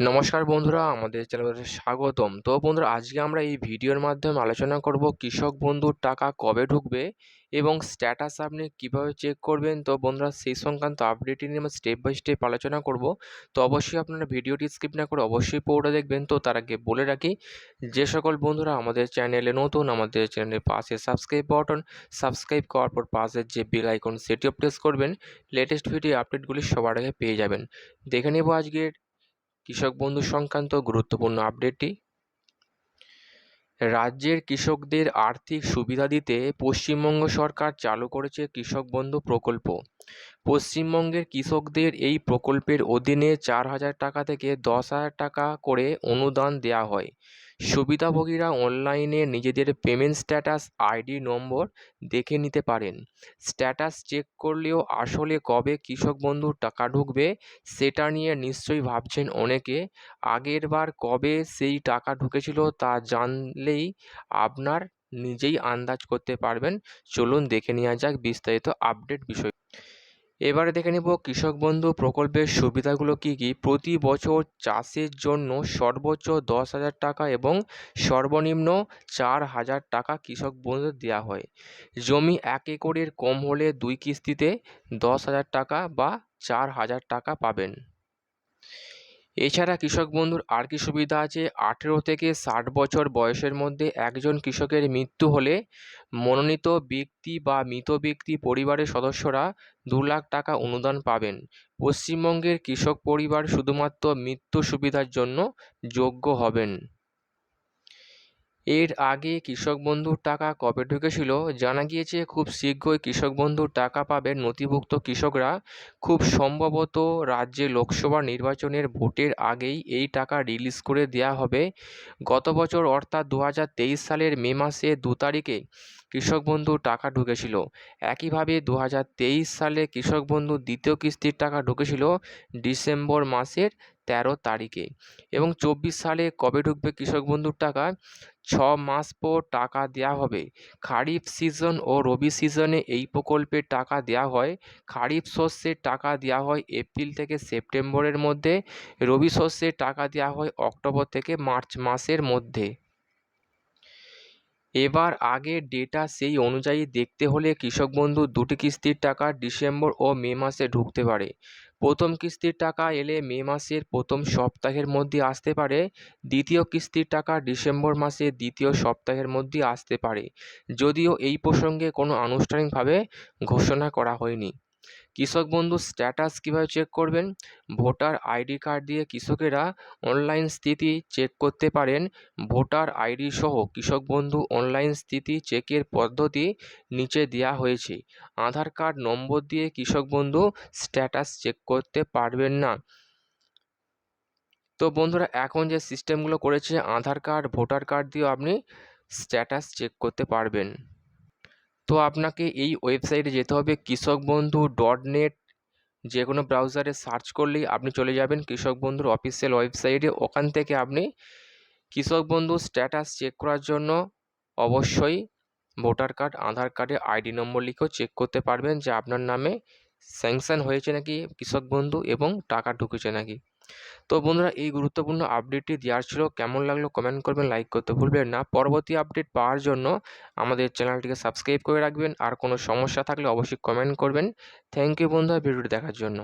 নমস্কার বন্ধুরা, আমাদের চ্যানেলে স্বাগতম। তো বন্ধুরা, আজকে আমরা এই ভিডিওর মাধ্যমে আলোচনা করব কৃষক বন্ধুর টাকা কবে ঢুকবে এবং স্ট্যাটাস আপনি কীভাবে চেক করবেন। তো বন্ধুরা, সেই সংক্রান্ত আপডেটটি নিয়ে আমরা স্টেপ বাই স্টেপ আলোচনা করব। তো অবশ্যই আপনারা ভিডিওটি স্কিপ না করে অবশ্যই পুরোটা দেখবেন। তো তার আগে বলে রাখি, যে সকল বন্ধুরা আমাদের চ্যানেলে নতুন, আমাদের চ্যানেলের পাশে সাবস্ক্রাইব বাটন সাবস্ক্রাইব করার পর পাশের যে বেল আইকন সেটিও প্রেস করবেন। লেটেস্ট ভিডিও আপডেটগুলি সবার আগে পেয়ে যাবেন। দেখে নেব আজকের কৃষক বন্ধু সংক্রান্ত গুরুত্বপূর্ণ আপডেটটি রাজ্যের কৃষকদের আর্থিক সুবিধা দিতে পশ্চিমবঙ্গ সরকার চালু করেছে কৃষক বন্ধু প্রকল্প। পশ্চিমবঙ্গের কৃষকদের এই প্রকল্পের অধীনে চার হাজার টাকা থেকে দশ হাজার টাকা করে অনুদান দেওয়া হয়। সুবিধাভোগীরা অনলাইনে নিজেদের পেমেন্ট স্ট্যাটাস, আইডি নম্বর দেখে নিতে পারেন। স্ট্যাটাস চেক করলেও আসলে কবে কৃষক বন্ধুর টাকা ঢুকবে সেটা নিয়ে নিশ্চয়ই ভাবছেন অনেকে। আগের বার কবে সেই টাকা ঢুকেছিল তা জানলেই আপনার নিজেই আন্দাজ করতে পারবেন। চলুন দেখে নেওয়া যাক বিস্তারিত আপডেট বিষয় এবারে দেখে নেব কৃষক বন্ধু প্রকল্পের সুবিধাগুলো কি কি। প্রতি বছর চাষের জন্য সর্বোচ্চ দশ হাজার টাকা এবং সর্বনিম্ন চার হাজার টাকা কৃষক বন্ধু দেওয়া হয়। জমি এক একরের কম হলে দুই কিস্তিতে দশ হাজার টাকা বা চার হাজার টাকা পাবেন। এছাড়া কৃষক বন্ধুর আর কি সুবিধা আছে? আঠেরো থেকে ষাট বছর বয়সের মধ্যে একজন কৃষকের মৃত্যু হলে মনোনীত ব্যক্তি বা মৃত ব্যক্তি পরিবারের সদস্যরা দু লাখ টাকা অনুদান পাবেন। পশ্চিমবঙ্গের কৃষক পরিবার শুধুমাত্র মৃত্যু সুবিধার জন্য যোগ্য হবেন। এর আগে কৃষক বন্ধুর টাকা কবে ঢুকেছিল জানা গিয়েছে খুব শীঘ্রই কৃষক বন্ধুর টাকা পাবেন নথিভুক্ত কৃষকরা। খুব সম্ভবত রাজ্যে লোকসভা নির্বাচনের ভোটের আগেই এই টাকা রিলিজ করে দেওয়া হবে। গত বছর অর্থাৎ দু হাজার তেইশ সালের মে মাসে দু তারিখে কৃষক বন্ধু টাকা ঢুকেছিল। একইভাবে দু হাজার তেইশ সালে কৃষক বন্ধু দ্বিতীয় কিস্তির টাকা ঢুকেছিল ডিসেম্বর মাসের তেরো তারিখে। এবং চব্বিশ সালে কবে ঢুকবে কৃষক বন্ধুর টাকা ছ মাস পর টাকা দেওয়া হবে। খারিফ সিজন ও রবি সিজনে এই প্রকল্পের টাকা দেওয়া হয়। খারিফ শস্যের টাকা দেওয়া হয় এপ্রিল থেকে সেপ্টেম্বরের মধ্যে। রবি শস্যের টাকা দেওয়া হয় অক্টোবর থেকে মার্চ মাসের মধ্যে। এবার আগের ডেটা সেই অনুযায়ী দেখতে হলে কৃষক বন্ধু দুটি কিস্তির টাকা ডিসেম্বর ও মে মাসে ঢুকতে পারে। প্রথম কিস্তির টাকা এলে মে মাসের প্রথম সপ্তাহের মধ্যে আসতে পারে, দ্বিতীয় কিস্তির টাকা ডিসেম্বর মাসের দ্বিতীয় সপ্তাহের মধ্যে আসতে পারে। যদিও এই প্রসঙ্গে কোনো আনুষ্ঠানিকভাবে ঘোষণা করা হয়নি। কৃষক বন্ধু স্ট্যাটাস কীভাবে চেক করবেন? ভোটার আইডি কার্ড দিয়ে কৃষকেরা অনলাইন স্থিতি চেক করতে পারেন। ভোটার আইডি সহ কৃষক বন্ধু অনলাইন স্থিতি চেকের পদ্ধতি নিচে দেওয়া হয়েছে। আধার কার্ড নম্বর দিয়ে কৃষক বন্ধু স্ট্যাটাস চেক করতে পারবেন না। তো বন্ধুরা, এখন যে সিস্টেমগুলো করেছে, আধার কার্ড ভোটার কার্ড দিয়েও আপনি স্ট্যাটাস চেক করতে পারবেন। তো আপনাকে এই ওয়েবসাইটে যেতে হবে কৃষক বন্ধু ডট নেট যে কোনো ব্রাউজারে সার্চ করলেই আপনি চলে যাবেন কৃষক বন্ধুর অফিসিয়াল ওয়েবসাইটে ওখান থেকে আপনি কৃষক বন্ধু স্ট্যাটাস চেক করার জন্য অবশ্যই ভোটার কার্ড আধার কার্ডে আইডি নম্বর লিখেও চেক করতে পারবেন যে আপনার নামে স্যাংশন হয়েছে নাকি কৃষক বন্ধু এবং টাকা ঢুকেছে নাকি। তো বন্ধুরা, এই গুরুত্বপূর্ণ আপডেটটি দেওয়ার ছিল। কেমন লাগল কমেন্ট করবেন লাইক করতে ভুলবেন না। পরবর্তী আপডেট পাওয়ার জন্য আমাদের চ্যানেলটিকে সাবস্ক্রাইব করে রাখবেন। আর কোনো সমস্যা থাকলে অবশ্যই কমেন্ট করবেন। থ্যাংক ইউ বন্ধুরা, ভিডিওটি দেখার জন্য।